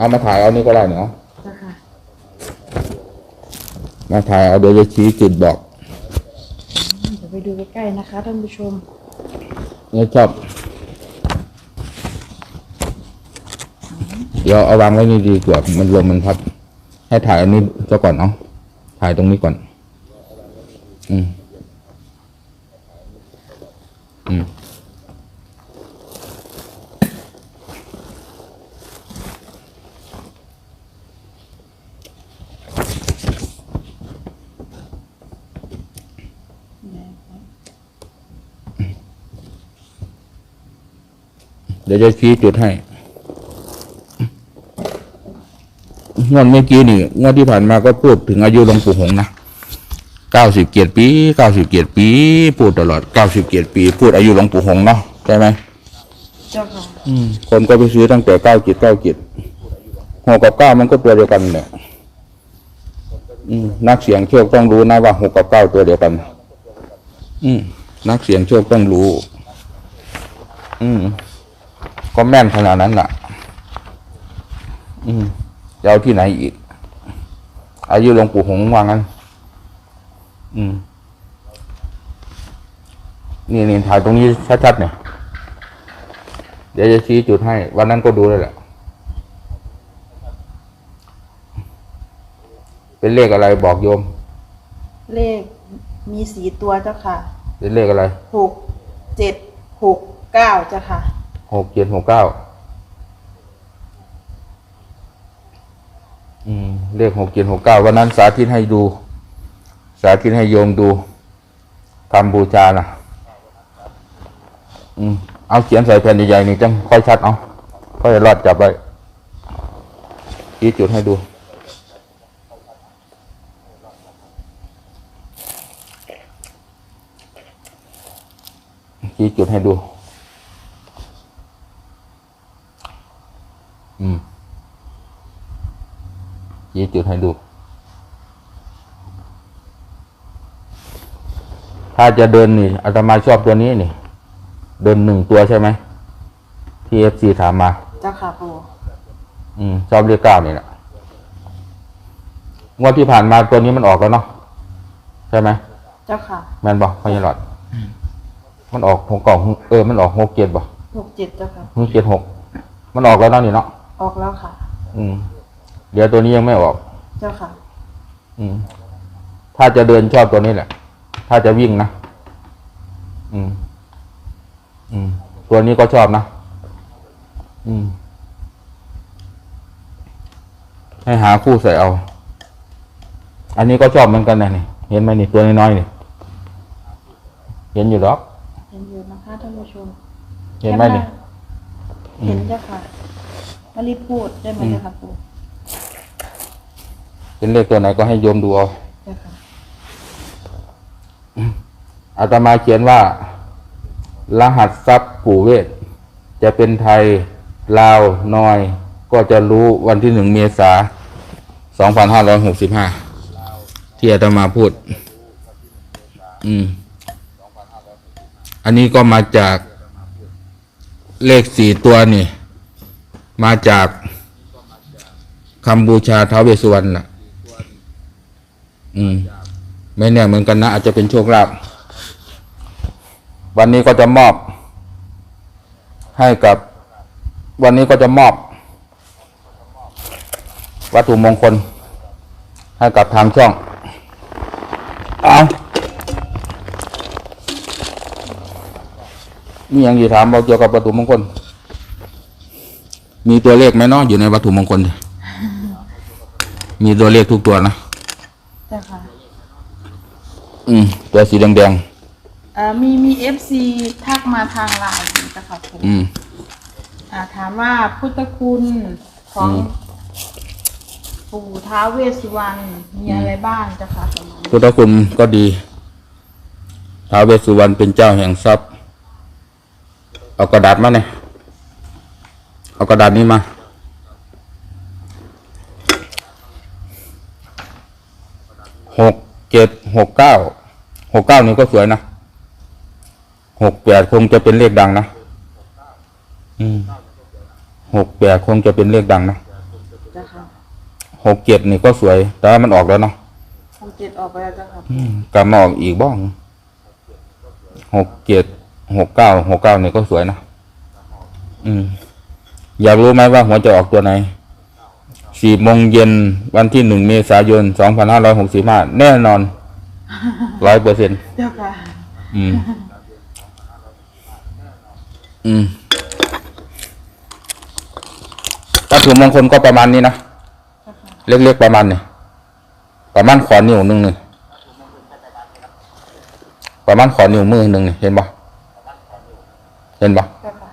เอามาถ่ายเอานี่ก็ได้เนาะเจ้าค่ะมาถ่ายเอาเดี๋ยวจะชี้จุดบอกเดี๋ยวไปดูใกล้ๆนะคะท่านผู้ชมเนี่ยชอบเดี๋ยวเอาวางไว้นี่ดีกว่ามันลมมันพัด ให้ถ่ายอันนี้เจ้าก่อนเนาะถ่ายตรงนี้ก่อน อืมอืม เดี๋ยวจะชี้จุดให้งวดเมื่อกี้นี่งวดที่ผ่านมาก็พูดถึงอายุหลวงปู่หงส์นะเก้าสิบเกียรติปีเก้าสิบเกียรติปี พูดตลอดเก้าสิบเกียรติปี พูดอายุหลวงปู่หงส์เนาะใช่ไหมเจ้าค่ะคนก็ไปซื้อตั้งแต่เก้าจิตเก้าจิตหกกับเก้ามันก็ตัวเดียวกันเนี่ยอืมนักเสียงโชคต้องรู้นะว่าหกกับเก้าตัวเดียวกัน อืมนักเสียงโชคต้องรู้ อืม ก็แม่นขนาดนั้นล่ะ อืมจะเอาที่ไหนอีก อายุหลวงปู่หงส์ว่างั้น อืม นี่นี่ถ่ายตรงนี้ชัดๆเนี่ย เดี๋ยวจะชี้จุดให้ วันนั้นก็ดูแล้วแหละ เป็นเลขอะไรบอกโยม เลขมีสีตัวเจ้าค่ะ เป็นเลขอะไร หก เจ็ด หก เก้าเจ้าค่ะ หกเจ็ดหกเก้าเลขหกเจ็ดหกเก้าวันนั้นสาธิตให้ดู สาธิตให้โยมดูทำบูชานะอืมเอาเขียนใส่แผ่นใหญ่ๆนี่จังค่อยชัดเอาค่อยรอดจับไว้ชี้จุดให้ดูชี้จุดให้ดู อืมชี้จุดให้ดูถ้าจะเดินนี่อาตมาชอบตัวนี้นี่ เดินหนึ่งตัวใช่ไหมที่เอฟซีถามมา เจ้าค่ะปู่อืมชอบเรียกเก้านี่แหละงวดที่ผ่านมาตัวนี้มันออกแล้วเนาะใช่ไหมเจ้าค่ะแมนบอกพญาหลอด มันออกหกกล่องเออมันออกหกเจ็ดบ่หกเจ็ดเจ้าค่ะหกเจ็ดหกมันออกแล้วเนาะนี่เนาะ ออกแล้วค่ะ อืมเดี๋ยวตัวนี้ยังไม่ออก เจ้าค่ะ อืม ถ้าจะเดินชอบตัวนี้แหละ ถ้าจะวิ่งนะ อืม อืม ตัวนี้ก็ชอบนะ อืม ให้หาคู่ใส่เอา อันนี้ก็ชอบเหมือนกันนะนี่ เห็นไหมนี่ตัวน้อยๆนี่ เห็นอยู่หรอก เห็นอยู่นะคะท่านผู้ชม เห็นไหมนี่ เห็นเจ้าค่ะ มารีบพูดได้ไหมเจ้าค่ะปู่เป็นเลขตัวไหนก็ให้โยมดูเอาเจ้าค่ะอาตมาเขียนว่า รหัสทรัพย์ปู่เวท จะเป็นไทยลาวนอย ก็จะรู้วันที่หนึ่งเมษาสองพันห้าร้อยหกสิบห้าที่อาตมาพูด อืม อันนี้ก็มาจากเลขสี่ตัวนี่ มาจากคำบูชาท้าวเวสสุวรรณน่ะ อืม ไม่แน่เหมือนกันนะ อาจจะเป็นโชคลาภวันนี้ก็จะมอบ ให้กับ วันนี้ก็จะมอบ วัตถุมงคล ให้กับทางช่อง เอานี่ยังอยู่ถามเราเกี่ยวกับวัตถุมงคล มีตัวเลขไหมเนาะอยู่ในวัตถุมงคลเนี่ยมีตัวเลขทุกตัวนะเจ้าค่ะอืมตัวสีแดงอ่ามีมีเอฟซีทักมาทางไลน์เจ้าค่ะปู่ๆอืม อ่าถามว่าพุทธคุณของอืม ปู่ท้าวเวสสุวรรณมีอะไรบ้างเจ้าค่ะประมาณนี้พุทธคุณก็ดีท้าวเวสสุวรรณเป็นเจ้าแห่งทรัพย์ เอากระดาษมาเนี่ย เอากระดาษนี้มา หกเจ็ดหกเก้า หกเก้านี่ก็สวยนะ หกแปดคงจะเป็นเลขดังนะ อืม หกแปดคงจะเป็นเลขดังนะเหกเจ็ดนี่ก็สวย แต่ว่ามันออกแล้วเนาะหกเจ็ดออกไปแล้วเจ้าค่ะอืมกลับมาออกอีกบ้องหกเจ็ด หกเก้า หกเก้านี่ก็สวยนะ อืม อยากรู้ไหมว่าหัวจะออกตัวไหนสี่โมงเย็นวันที่หนึ่งเมษายนสองพันห้าร้อยหกสิบห้าแน่นอนร้อยเปอร์เซ็นต์เจ้าค่ะอืม อืมวัตถุมงคลก็ประมาณนี้นะ เล็กๆประมาณนี้ประมาณขอนิ้วหนึ่งนี่ประมาณขอนิ้วมือหนึ่งนี่เห็นปะเห็นปะเจ้าค่ะ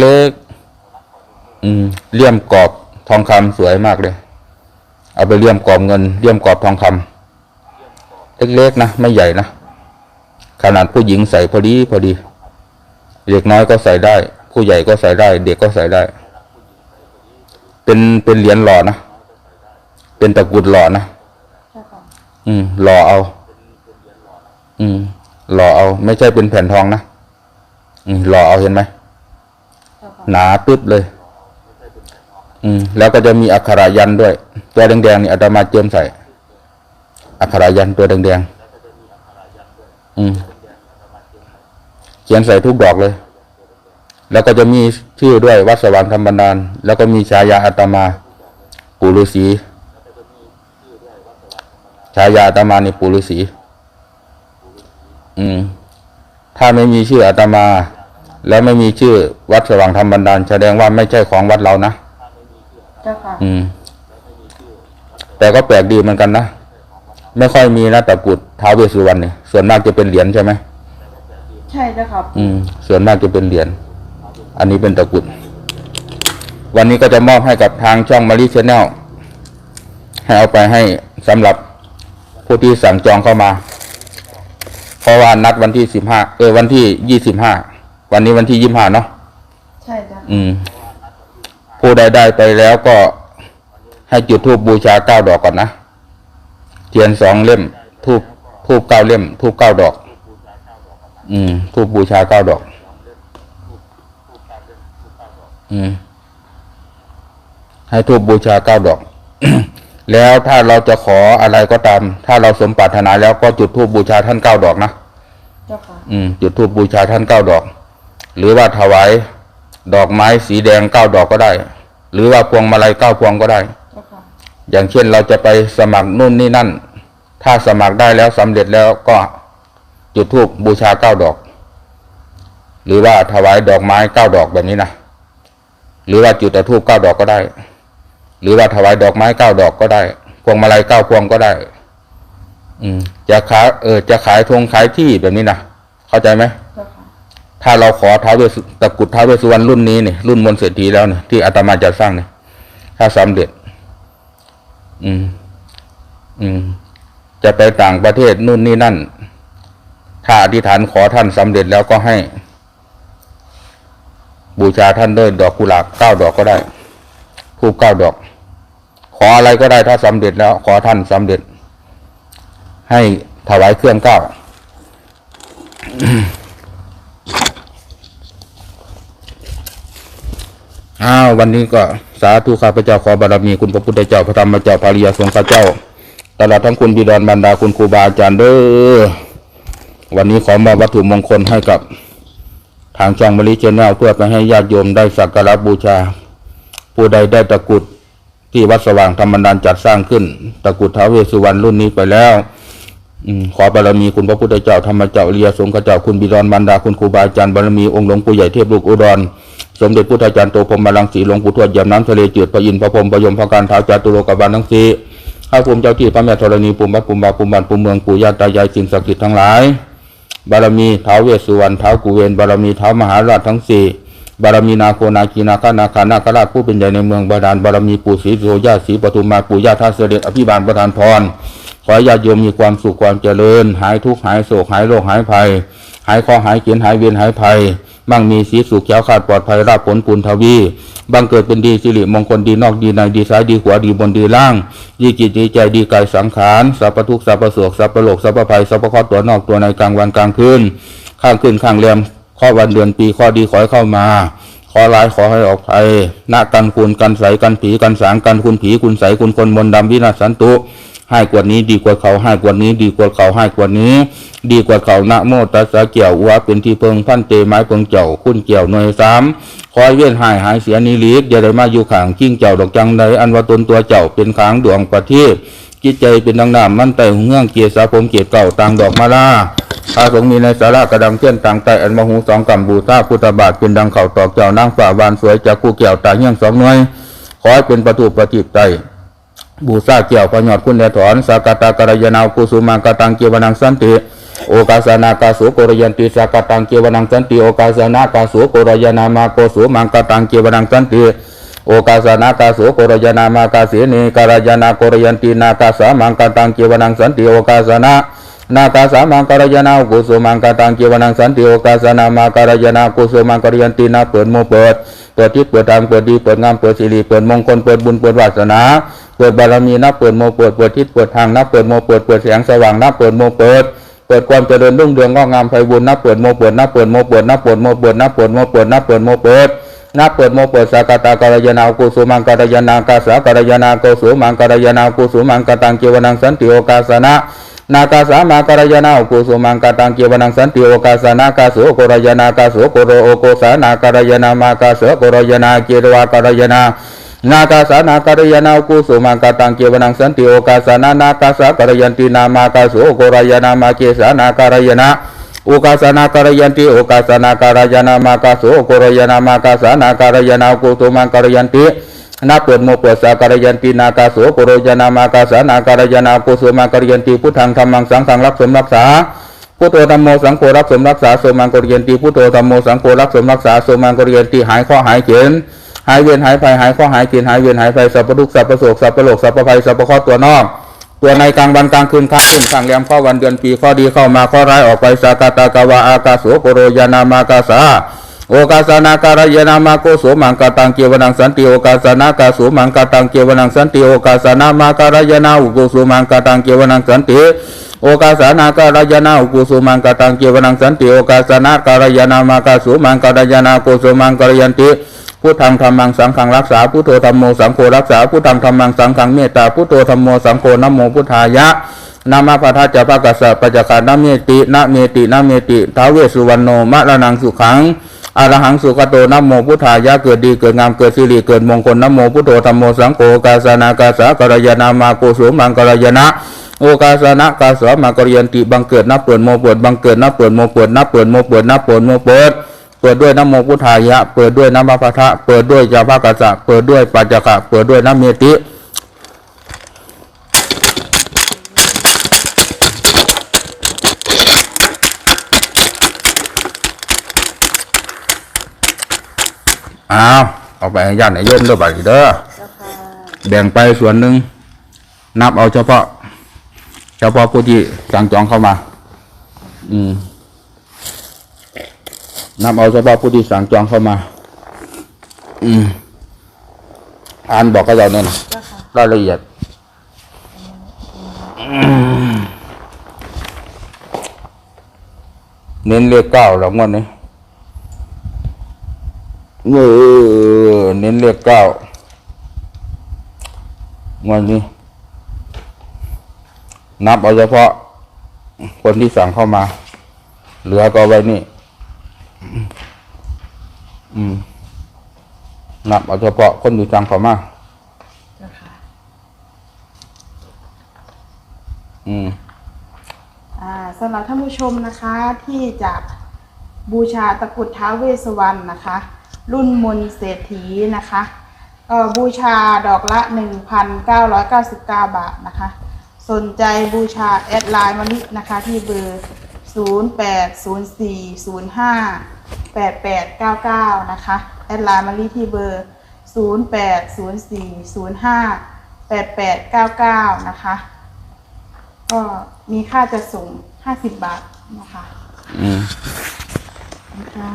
เล็กๆ อืมเลี่ยมกรอบทองคำสวยมากเลย เอาไปเลี่ยมกรอบเงินเลี่ยมกรอบทองคำเล็กๆนะไม่ใหญ่นะขนาดผู้หญิงใส่พอดีพอดี เด็กน้อยก็ใส่ได้ ผู้ใหญ่ก็ใส่ได้ เด็กก็ใส่ได้ เป็นเป็นเหรียญหล่อนะเป็นตะกรุดหล่อนะเจ้าค่ะอืมหล่อเอา อืมหล่อเอา ไม่ใช่เป็นแผ่นทองนะอืมหล่อเอาเห็นไหมเจ้าค่ะหนาปึ๊บเลย อืมแล้วก็จะมีอักขระยันด้วย ตัวแดงๆนี่อาตมาเจิมใส่ อักขระยันตัวแดงๆอืมเขียนใส่ทุกดอกเลย แล้วก็จะมีชื่อด้วยวัดสว่างธรรมบรรดาลแล้วก็มีฉายาอาตมาปู่ฤาษีฉายาอาตมานี่ปู่ฤาษีอืม ถ้าไม่มีชื่ออาตมา แล้วไม่มีชื่อวัดสว่างธรรมบรรดาลแสดงว่าไม่ใช่ของวัดเรานะ จ้าค่ะ อืม แต่ก็แปลกดีเหมือนกันนะ ไม่ค่อยมีนะตะกรุดท้าวเวสสุวรรณเนี่ย ส่วนมากจะเป็นเหรียญใช่ไหม ใช่เจ้าค่ะอืม ส่วนมากจะเป็นเหรียญ อันนี้เป็นตะกรุด วันนี้ก็จะมอบให้กับทางช่องมารีชแนลให้เอาไปให้สำหรับผู้ที่สั่งจองเข้ามา เพราะว่านัดวันที่สิบห้า เออวันที่ยี่สิบห้า วันนี้วันที่ยี่ห้าเนาะ ใช่เจ้าอืม ผู้ใดได้ไปแล้วก็ให้จุดธูปบูชาเก้าดอกก่อนนะเทียนสองเล่ม ทูบทูบเก้าเล่ม ทูบเก้าดอก อืม ทูบบูชาเก้าดอก อืม ให้ทูบบูชาเก้าดอก แล้วถ้าเราจะขออะไรก็ตาม ถ้าเราสมปรารถนาแล้วก็จุดธูปบูชาท่านเก้าดอกนะเจ้าค่ะอืม จุดธูปบูชาท่านเก้าดอก หรือว่าถวายดอกไม้สีแดงเก้าดอกก็ได้ หรือว่าพวงมาลัยเก้าพวงก็ได้เจ้าค่ะอย่างเช่นเราจะไปสมัครนู่นนี่นั่น ถ้าสมัครได้แล้วสำเร็จแล้วก็จุดธูปบูชาเก้าดอก หรือว่าถวายดอกไม้เก้าดอกแบบนี้นะหรือว่าจุดแต่ธูปเก้าดอกก็ได้ หรือว่าถวายดอกไม้เก้าดอกก็ได้ พวงมาลัยเก้าพวงก็ได้ อืมจะขายเออจะขายทงขายที่แบบนี้นะเข้าใจไหมเจ้าค่ะ ถ้าเราขอท้าวเวสตะกุดท้าวเวสสุวรรณรุ่นนี้เนี่ยรุ่นมนเศรษฐีแล้วเนี่ยที่อาตมาจะสร้างเนี่ยถ้าสำเร็จ อืม อืม จะไปต่างประเทศนู่นนี่นั่น ถ้าอธิษฐานขอท่านสำเร็จแล้วก็ให้ บูชาท่านด้วยดอกกุหลาบเก้าดอกก็ได้ทูบเก้าดอก ขออะไรก็ได้ถ้าสำเร็จแล้ว ขอท่านสำเร็จ ให้ถวายเครื่องเก้า อ้าววันนี้ก็สาธุข้าพเจ้าขอบารมีคุณพระพุทธเจ้าพระธรรมเจ้าพระริยสงฆ์ข้าเจ้าตลอดทั้งคุณบิดอนบรรดาคุณครูบาอาจารย์เด้อวันนี้ขอมอบวัตถุมงคลให้กับทางช่องมริเชนแนลเพื่อไปให้ญาติโยมได้สักการะบูชา ผู้ใดได้ตะกุดที่วัดสว่างธรรมดานจัดสร้างขึ้น ตะกุดท้าวเวสุวรรณรุ่นนี้ไปแล้วอขอบารมีคุณพระพุทธเจ้าธรรมเจ้าอริยสงฆ์ข้าเจ้าคุณบิดอนบรรดาคุณครูบาอาจารย์บารมีองค์หลวงปู่ใหญ่เทพลูกอุดร สมเด็จพุทธาจารย์โตพรหมรังสีหลวงปู่ทวดยามน้ำทะเลจืดพระอินทร์พระพรมพระยมพระการท้าจาตุโลกบาลทั้งสี่ข้าภูมิเจ้าที่พระแม่ธรณีภูมิวัดภูมิบาภูมิบันภูมิเมืองปู่ย่าตายายสิ่งศักดิ์สิทธิ์ทั้งหลาย บารมีท้าเวสสุวรรณท้ากุเวนบารมีท้ามหาราชทั้งสี่บารมีนาโคนาคีนาคานาคานาคราชผู้เป็นใหญ่ในเมืองบาดาลบารมีปู่ศรีโสย่าศรีปทุมมาปู่ย่าท่าเสด็จอภิบาลประทานพรขอญาติโยมมีความสุขความเจริญ หายทุกข์หายโศกหายโรคหายภัย หายข้อหายเขียนหายเวียนหายภัย มั่งมีสีสุขแก้วขาดปลอดภัยราบผลปุณทวีบังเกิดเป็นดีสิริมงคลดีนอกดีในดีซ้ายดีขวาดีบนดีล่าง ดีจิตดีใจดีกายสังขารสัพพทุกสัพพโศกสัพพโลกสัพพภัยสัพพข้อตัวนอกตัวในกลางวันกลางคืนข้างขึ้นข้างแรมข้อวันเดือนปีข้อดีขอให้เข้ามาขอลายขอให้ออกภัยณกันคุณกันใสกันผีกันสางกันคุณผีคุณใสคุณคนมนดำวินาศสันตุ ให้กว่านี้ดีกว่าเขาให้กว่านี้ ดีกว่าเขาให้กว่านี้ ดีกว่าเขานะโมตัสสะเกี่ยวอัวเป็นที่เพิงพันเตไม้เพิงเจ้าคุณเกี่ยวหน่วยสามคอยเวียนหายหายเสียนิลิกอย่าได้มาอยู่ขางกิ้งเจ้าดอกจังใดอันว่าตนตัวเจ้าเป็นขางดวงประทีปจิตใจเป็นดังน้ำมันไตหงเงื่องเกียรติสาผมเกียรติเก่าต่างดอกมาลาพระสงมีในสาระกระดังเทียนต่างไตอันมหูสองกำบูชาพุทธบาทเป็นดังเข่าตอกเจ้านางฝ่าบานสวยจากคู่เกี่ยวตาเงี้ยงสองหน่วยขอให้เป็นประตูประทีปไต บูชาเกี่ยวพยอดคุณแดถอนสากตากรยานาวกุสุมังกตังเกวนังสันติโอกาสนากาสุโกรยันติสากตังเกวนังสันติโอกาสนากาสุโกรยานามาโกสุมังกตังเกวนังสันติโอกาสนากาสุโกรยานามากาเสนีการยานาโกรยันตินากาสามังกตังเกวนังสันติโอกาสนานาคาสามังการยานากุสุมังกตังเกวนังสันติโอกาสนามาการยานากุสุมังกรยันตินาเปิดโมเปิดเปิดทิศเปิดทางเปิดดีเปิดงามเปิดสิริเปิดมงคลเปิดบุญเปิดวาสนา เปิดบารมีนับเปิดโมเปิดเปิดทิศเปิดทางนับเปิดโมเปิดเปิดแสงสว่างนับเปิดโมเปิดเปิดความเจริญรุ่งเรืองงอกงามไพบูลย์นับเปิดโมเปิดนับเปิดโมเปิดนับเปิดโมเปิดนับเปิดโมเปิดนับเปิดโมเปิดนับเปิดโมเปิดสากตาการยานากุสุมังการยานากาสาการยานาโกสุมังการยานากุสุมังกตังเกวนังสันติโอกาสนะนาคาสามาการยานากุสุมังกตังเกวนังสันติโอกาสนากาสุโกรยานากาสุโกโรโอโกสานาการยานามากาสโกรยานาเกรวาการยานา นาคาสานาการยานากุสุมังกตังเกวนังสันติโอกาสานานาคาสาการยันตินามากาสุโกรายานามาเกสานาการยานาโอกาสานาการยันติโอกาสานาการยานามากาสุโกรายานามาคาสานาการยานากุสุมังการยันตินาเปิดโมเปิดสาการยันตินาคาสุโกรยานามาคาสานาการยานากุสุมังการยันติพุทธังธรรมังสังฆังรักสมรักษาพุทโธธรรมโมสังโฆรักสมรักษาสมังกรยันติพุทโธธรรมโมสังโฆรักสมรักษาสมังกรยันติหายข้อหายเขียน หายเวียนหายภัยหายข้อหายกินหายเวียนหายภัยสัพพทุกสัพพโศกสัพพโลกสัพพภัยสัพพข้อตัวนอกตัวในกลางวันกลางคืนข้างขึ้นข้างแรมข้อวันเดือนปีข้อดีเข้ามาข้อร้ายออกไปสากาตากาวาอากาโสโกโรยานามากาสาโอกาสานาการยานามาโกโสมังกาตังเกวนังสันติโอกาสานากาโสมังกาตังเกวนังสันติโอกาสานามาการยานาอุโกโสมังกาตังเกวนังสันติโอกาสานาการยานาอุกุสุมังกาตังเกวนังสันติโอกาสานาการยานามากาสุมังการยานาโกสุมังการยันติ พุทธังธรรมังสังฆังรักษาพุทโธธรรมโมสังโฆรักษาพุทธังธรรมังสังฆังเมตตาพุทโธธรรมโมสังโฆนโมพุทธายะนามาพัทจะภะกัสสะปัจจคารนเมตินเมตินเมติท้าเวสุวรรณโนมะระนังสุขังอรหังสุขโตนโมพุทธายะเกิดดีเกิดงามเกิดสิริเกิดมงคลนโมพุทโธธรรมโมสังโฆกาสานากาสากรยานามาโกสุมังกรยานะโอกาสนะกาสวมากรยันติบังเกิดนับเปิดโมเปิดบังเกิดนับเปิดโมเปิดนับเปิดโมเปิดนับเปิดโมเปิด เปิดด้วยน้ำโมพุทธายะ เปิดด้วยน้ำพระพัทะเปิดด้วยจาภากัสสะเปิดด้วยปัจจคะเปิดด้วยน้ำเมติอ้าวเอาไปให้ญาติให้โยมเด้อบัดนี้เด้อเจ้าค่ะแบ่งไปส่วนหนึ่งนับเอาเฉพาะ เฉพาะผู้ที่สั่งจองเข้ามา อืม นับเอาเฉพาะผู้ที่สั่งจองเข้ามา อืมอ่านบอกก็เราเนี่ยนะเจ้าค่ะรายละเอียดอืมเน้นเลขเก้าแล้วงวดนี้เออเน้นเลขเก้างวดนี้ นับเอาเฉพาะคนที่สั่งเข้ามา เหลือก็เอาไว้นี่ อืมนับเอาเฉพาะคนที่สั่งเข้ามาเจ้าค่ะอืมอ่าสำหรับท่านผู้ชมนะคะที่จะบูชาตะกรุดท้าวเวสสวรรณนะคะ รุ่นมนต์เศรษฐีนะคะเอ่อบูชาดอกละ 1,999 บาทนะคะ สนใจบูชาแอดไลน์มาลินะคะที่เบอร์ 0804058899 นะคะแอดไลน์มาลิที่เบอร์ 0804058899 นะคะ ก็มีค่าจะส่ง 50 บาทนะคะอืมขอบคุณค่ะ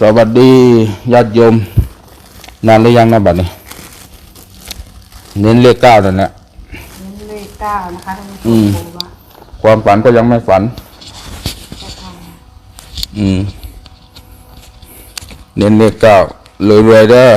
สวัสดีญาติโยม นานหรือยังนะบัดนี้ เน้นเลขเก้านั่นแหละเน้นเลขเก้านะคะท่านผู้ชมความฝันก็ยังไม่ฝันอืม เน้นเลขเก้ารวยๆเด้อ